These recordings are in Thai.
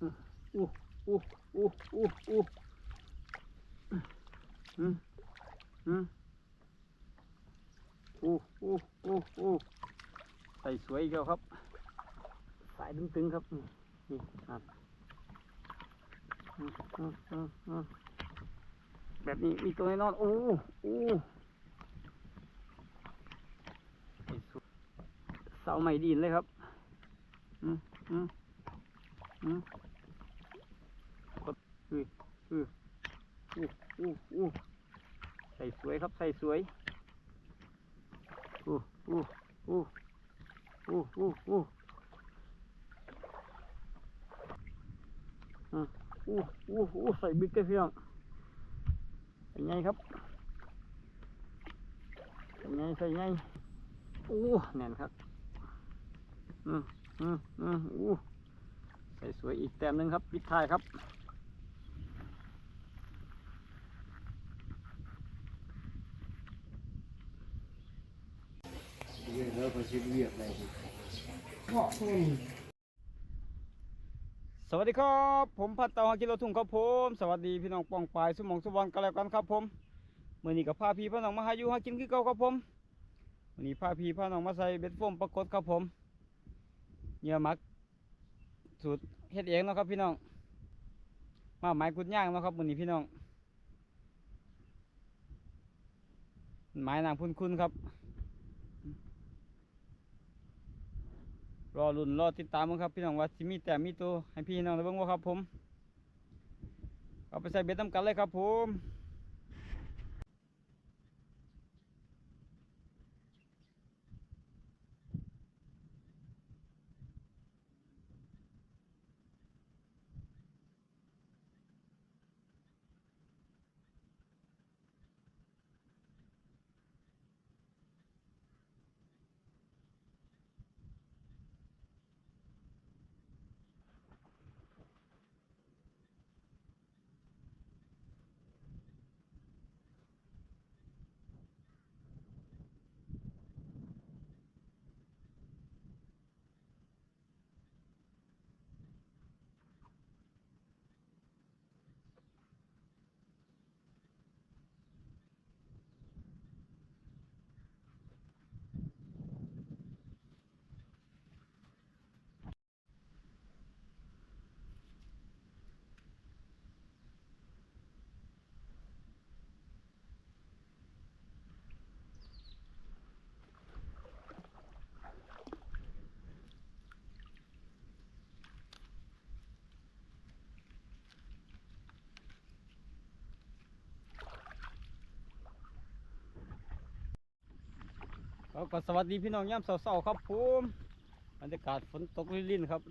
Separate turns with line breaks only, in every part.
อู้อู้อู้อู้อู้อืมอืมอู้อู้อู้อู้ใส่สวยอีกแล้วครับ สายตึงๆครับนี่นี่ครับอืมอืมอืมอืมแบบนี้มีตัวแน่นอนโอ้โอ้ใส่สวยเสาใหม่ดีนเลยครับ อืมอืมอืม อืออู้อู้อู้ใส่สวยครับใส่สวยอู้อู้อู้อู้อู้อู้อู้อู้อู้ใส่บิ๊กเกอร์เพี่น้องเป็นไงครับเป็นไงใส่ไงอู้แน่นครับอืมอืมอืมอู้ใส่สวยอีกแต้มหนึ่งครับปิดท้ายครับ
เรื่องแล้วก็ชิดเวียกเลย
เพาะคน
สวัสดีครับ ผมพัดเตาฮากิโลทุ่งครับผมสวัสดีพี่น้องปองปลายสมองสวรรณกันแล้วกันครับผมมื่อนี้กับพาพี่พ่น้องมาหาอยู่หากินคือเก่าครับผมมื่อนี้พาพี่พ่น้องมาใส่เบ็ดโฟมปรากฏครับผมเหยื่อมักสูตรเฮ็ดเองนะครับพี่น้อง มาไม้กุดย่างนะครับมื่อนี้พี่น้องไม้นางพุ่นคุณครับ รอลุ่นรอติดตามมั้งครับพี่น้องว่าสิมีแต่มีตัวให้พี่น้องได้เบิ่งว่าครับผมเอาไปใส่เบ็ดน้ำกันเลยครับผม แล้วก็สวัสดีพี่น้องย่ำเสาๆครับผมบรรยากาศฝนตกลิ่นๆครับ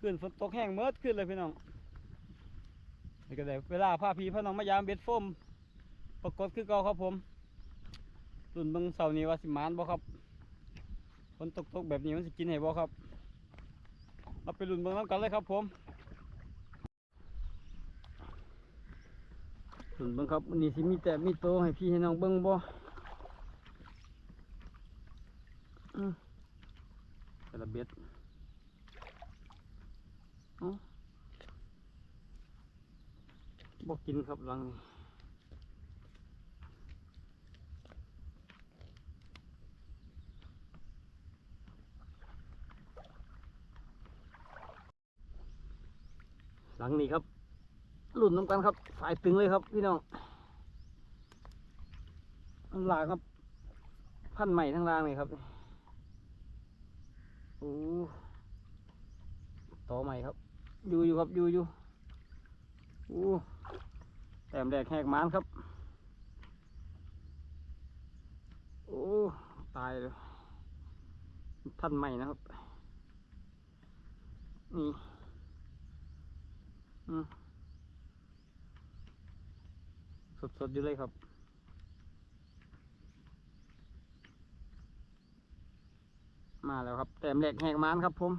ขึ้นฝนตกแห้งเมิดขึ้นเลยพี่น้องนี่ก็ได้เวลาพาพี่พ่น้องมายามเบ็ดโฟมปรากฏคือเก่าครับผมรุ่นเบิ่งเสานี้ว่าสิมานบ่ครับฝนตกๆแบบนี้มันสิกินให้บ่ครับเราไปรุ่นเบิ่งน้ำกันเลยครับผมรุ่นเบิ่งครับวันนี้สิมีแต่มีโตให้พี่ให้น้องเบิ่งบ่ อืมแต่ละเบ็ดเอ้าบอกกินครับหลังหลังนี้ครับหลุนน้ำกันครับ สายตึงเลยครับพี่น้องลางครับ พันใหม่ทั้งล่างเลยครับ โอ้ต่ อใหม่ครับ อยู่อยู่ครับอยู่อยู่โอ้แต้มแดกแหกมานครับ โอ้ตายเลยท่านใหม่นะครับ นี่อืมสดๆอยู่เลยครับ มาแล้วครับ แต้มแหลกแหกมานครับผม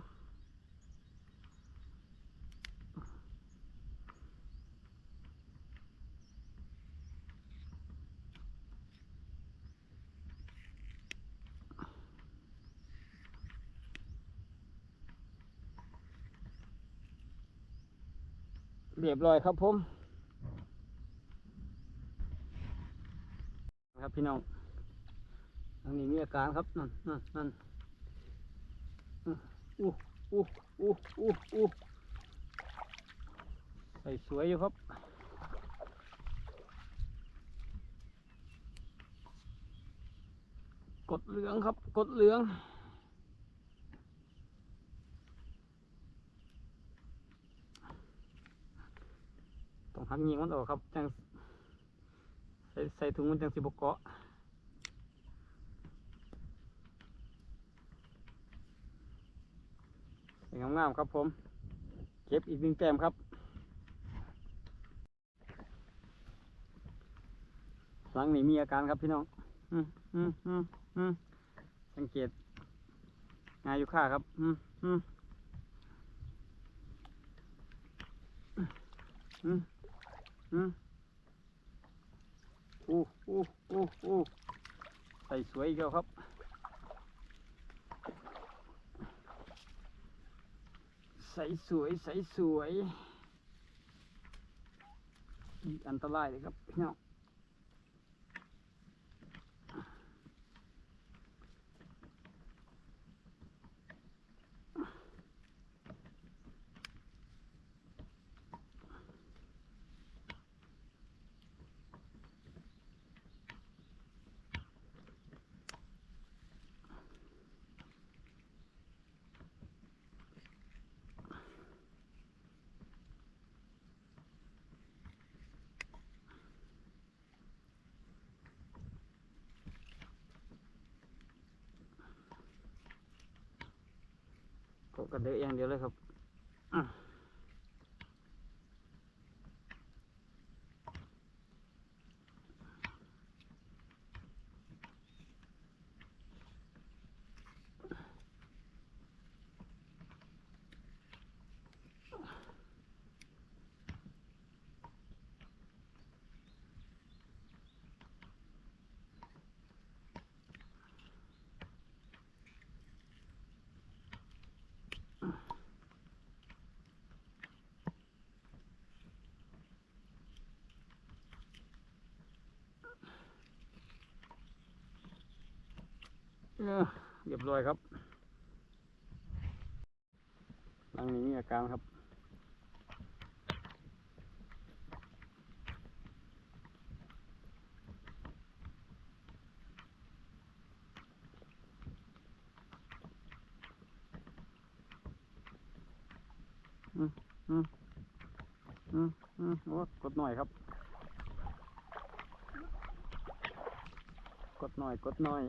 เรียบร้อยครับผมครับพี่น้องทางนี้มีอาการครับนั่นนั่นนั่นอู้อู้อู้อู้อู้ใส่สวยอยู่ครับกดเหลืองครับ กดเหลือง ต้องหักยิงมันออกครับจังใส่ใส่ถุงมันจังสิบเกาะสวยงามๆครับผม เก็บอีกหนึ่งแต้มครับหลังนี้มีอาการครับพี่น้อง อืมอืมอืมอืมสังเกตงานอยู่ค่าครับ อืมอืมอืม อืมอู้อู้อู้อู้ใส่สวยอีกแล้วครับ ใส่สวยใส่สวย อันตรายเลยครับพี่น้อง ก็กระเดะอย่างเดียวเลยครับ เรียบร้อยครับหลังนี้มีอาการครับอืมอืมอืมอืมโอ้กดหน่อยครับ กดหน่อย กดหน่อย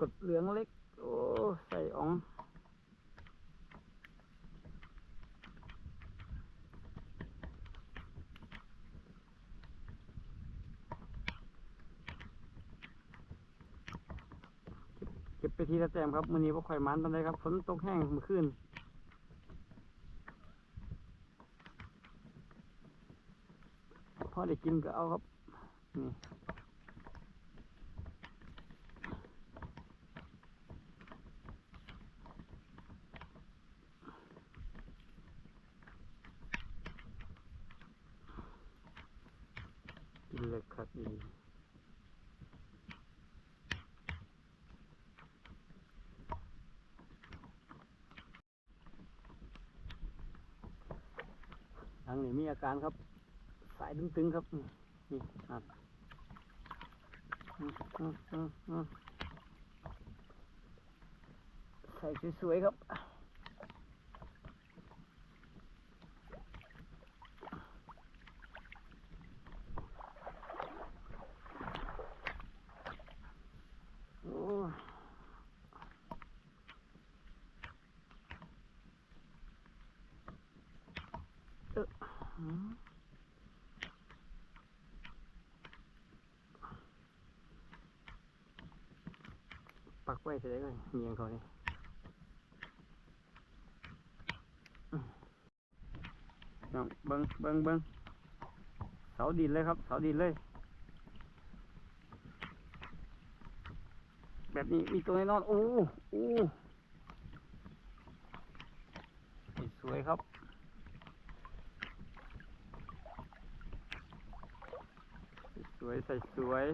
กดเหลืองเล็ก โอ้ใส่อ่องเก็บไปทีละแต้มครับมือนี้บ่ค่อยมันปานใดครับฝนตกแห้งเมื่อคืนพอได้กินก็เอาครับนี่เลยครับอีทางนี้มี อาการครับ สายตึงๆครับ นี่นี่ครับอืมอืมอืมอืมใส่สวยๆครับโอ้ เสร็จแล้วก็เงียงเขานี่น้เบิงเบิงเบิงเสาดินเลยครับเสาดินเลย แบบนี้มีตัวแน่นอนโอ้โอ้สวยครับสวยใส่สวย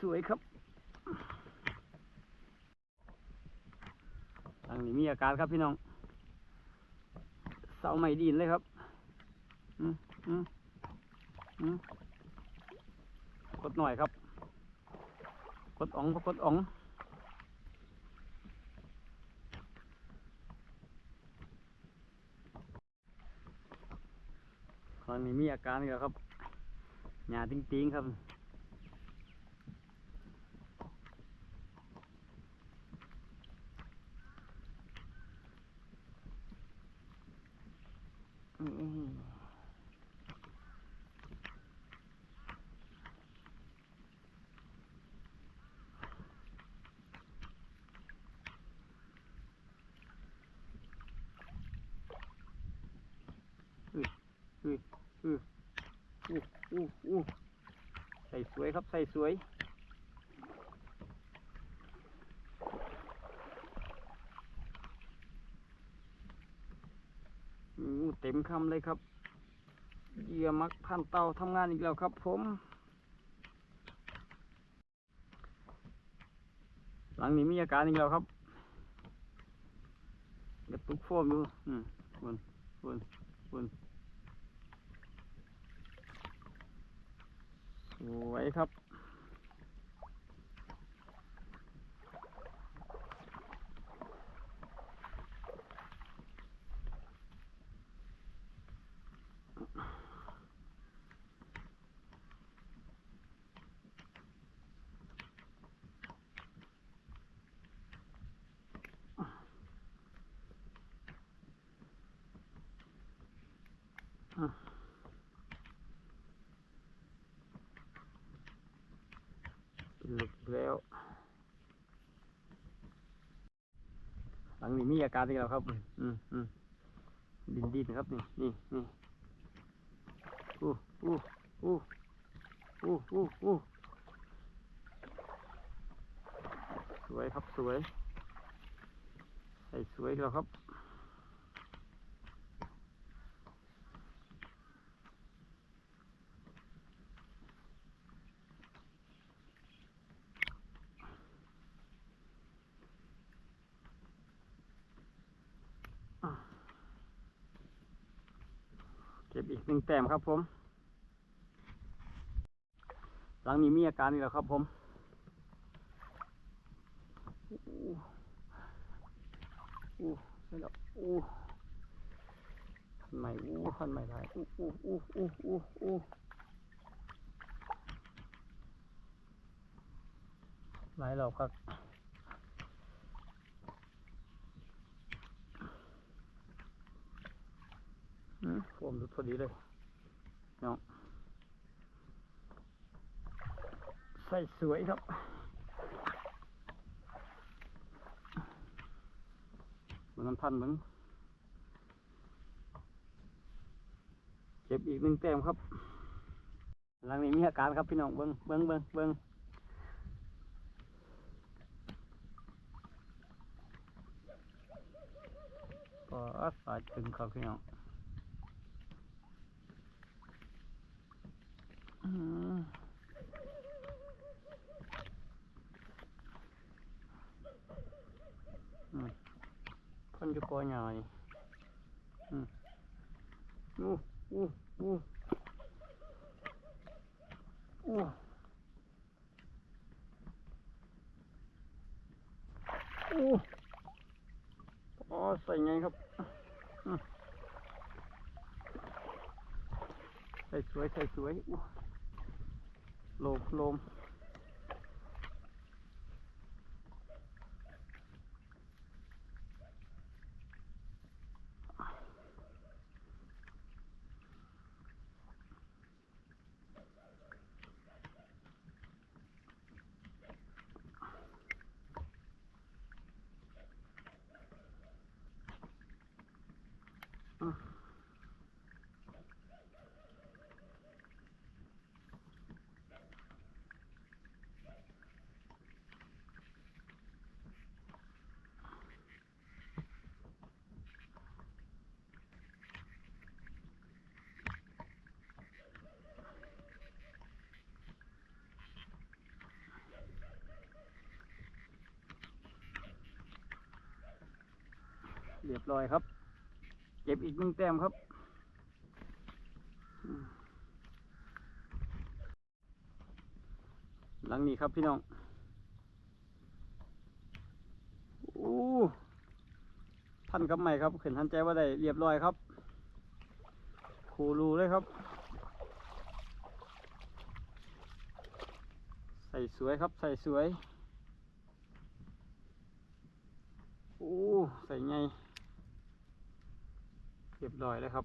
สวยครับทางนี้มีอาการครับพี่น้อง เสาไม่ดินเลยครับอืมอืมอืมกดหน่อยครับกดอ่องพอกดอ่องตอนนี้มีอาการอีกแล้วครับหยาติ้งๆครับ อืมอุ้ยอุ้ยอุ้ยอู้อู้อู้ใส่ส วยครับใส่สวยเต็มคำเลยครับเยื่อมักพันเตาทำงานอีกแล้วครับผมหลังนี้มีอาการอีกแล้วครับกระตุกโฟมอยู่อืมวนวนวน สวยครับหลุด แล้ว หลังนี้มีอาการอีกแล้วครับ อืมอืมดินดินครับนี่นี่นี่อู้อู้อู้อู้อู้อู้สวยครับสวยใส่สวยอีกแล้วครับ เก็บอีกหนึ่งแต้มครับผม หลังนี้มีอาการอีกแล้วครับผมอู้อู้ไม่หรอกอู้ขันใหม่อู้ขันใหม่ได้อู้อู้อู้อู้อู้อู้หลายรอบครับ อืมผมดูพอดีเลยเนาะใส่สวยครับเหมือนน้ำพันเหมือนเก็บอีกหนึ่งแต้มครับ หลังนี้มีอาการครับพี่น้องเบิ้งเบิ้งเบิ้งเบิ้งก็สายตึงครับพี่น้อง อืมอืม พ่นจะกอใหญ่อืมอู้อู้อู้อู้อู้อ๋อใส่ไงครับใส่สวยใส่สวยอู้โลมโลม เรียบร้อยครับ เก็บอีกหนึ่งแต้มครับ หลังนี้ครับพี่น้องอู้พันกับใหม่ครับเขึ้นทันใจว่าได้เรียบร้อยครับคูรูเลยครับ ใส่สวยครับใส่สวย โอ้ ใส่ไง เรียบร้อยเลยครับ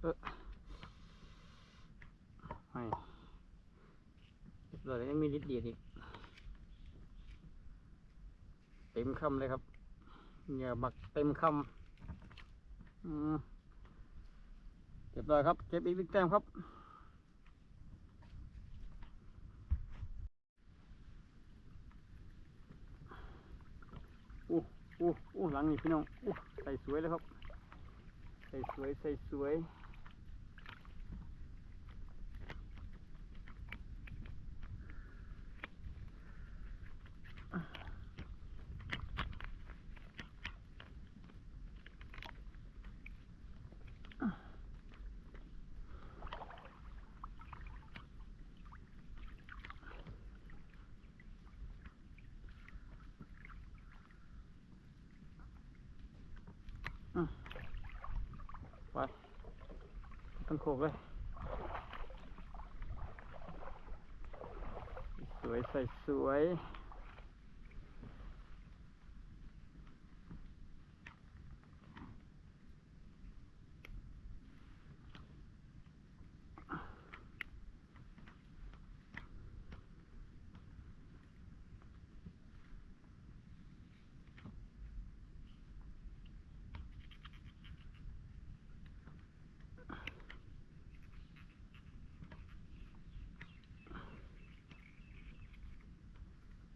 เอออไม่เรียบร้อยแล้วยังมีนิดเดียวอีก เต็มคำเลยครับเหงื่อบักเต็มคำเรียบร้อยครับ เก็บอีกหนึ่งแต้มครับอู้ อู้อู้หลังนี่พี่น้องอู้ใส่สวยเลยครับ ใส่สวยใส่สวย ไป ทั้งโคกเลย สวยใส่สวย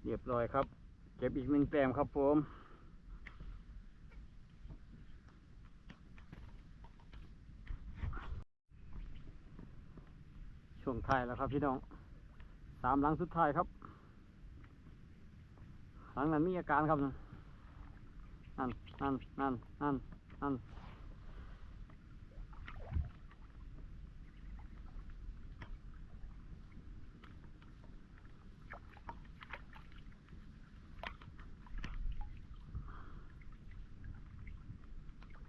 เรียบร้อยครับ เก็บอีกหนึ่งแต้มครับผมช่วงท้ายแล้วครับพี่น้องสามหลังสุดท้ายครับ หลังนั้นมีอาการครับ นั่น นั่น นั่น นั่น นั่น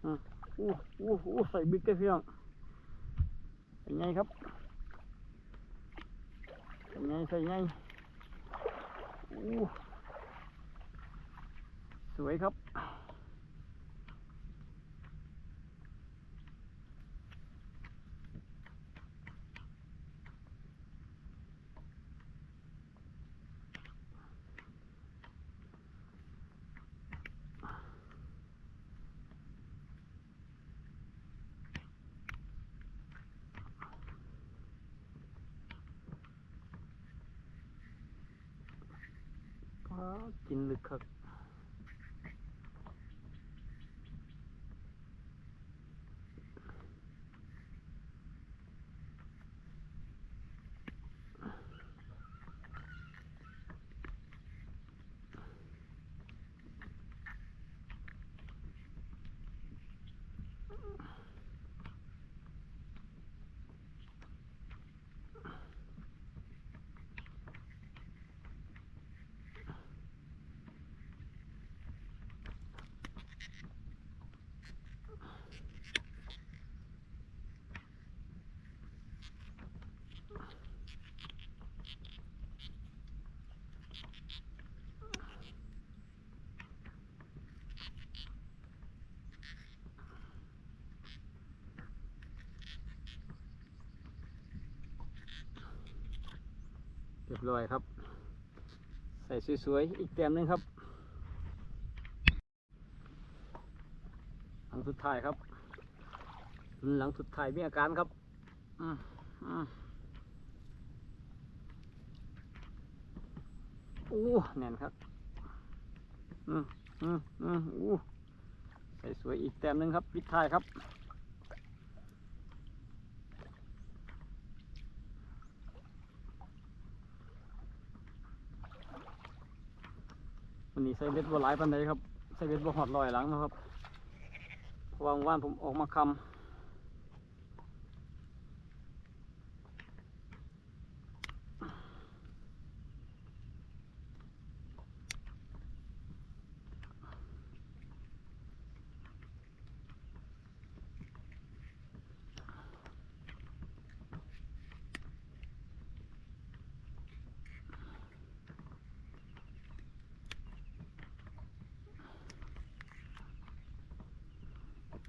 อู้อู้อู้ใส่บิ๊กเกอร์พี่องเป็นไงครับเป็นไงใส่ไงอู้สวยครับ ว้าว กิ ร้อยครับ ใส่สวยๆ อีกแต้มหนึงครับ หลังสุดท้ายครับ หลังสุดท้ายมีอาการครับอืมอืมอู้แน่นครับ อืมอืมอืมอู้ใส่สวยอีกแต้มหนึงครับปิดท้ายครับ วันนี้ใส่เบ็ดบัวหลายปันใดครับ ใส่เบ็ดบัวหอดลอยหลังนะครับวางว่านผมออกมาคำ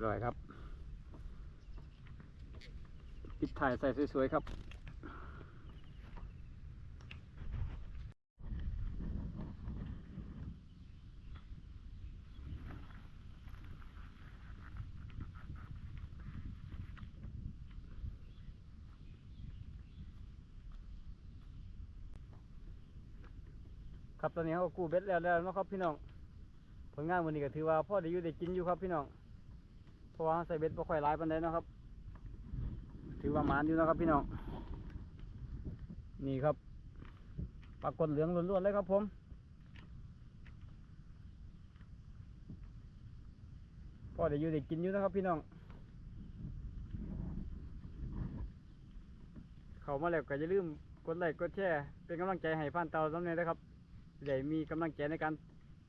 ลอยครับปิดถ่ายใส่สวยๆครับ ครับตอนนี้เขาก็กู้เบ็ดแล้วแล้วนะครับพี่น้องผลงานวันนี้ก็ถือว่าพ่อได้อยู่ได้กินอยู่ครับพี่น้อง เพราะว่าเราใส่เบ็ดบ่ค่อยหลายปานใดนะครับ ถือว่าหมานอยู่นะครับพี่น้อง นี่ครับปลากดเหลืองล้วนๆเลยครับผมพ่อได้อยู่ได้กินอยู่นะครับพี่น้อง เขามาแล้วก็อย่าลืมกดไลค์กดแชร์เป็นกำลังใจให้ผ่านเตาสำเร็จนะครับใหญ่มีกำลังใจในการ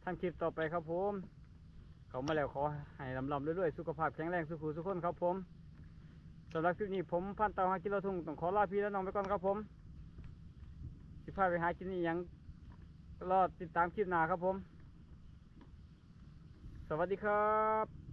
ทำคลิปต่อไปครับผม เขามาแล้วขอให้ลำลำเรื่อยๆสุขภาพแข็งแรงสุขุสุขคนครับผมสำหรับคลิปนี้ผมพันเตาหากิโลทุ่งต้องขอลาพี่และน้องไปก่อนครับผมสิพาไปหากินนี่ยังรอติดตามคลิปหน้าครับผม สวัสดีครับ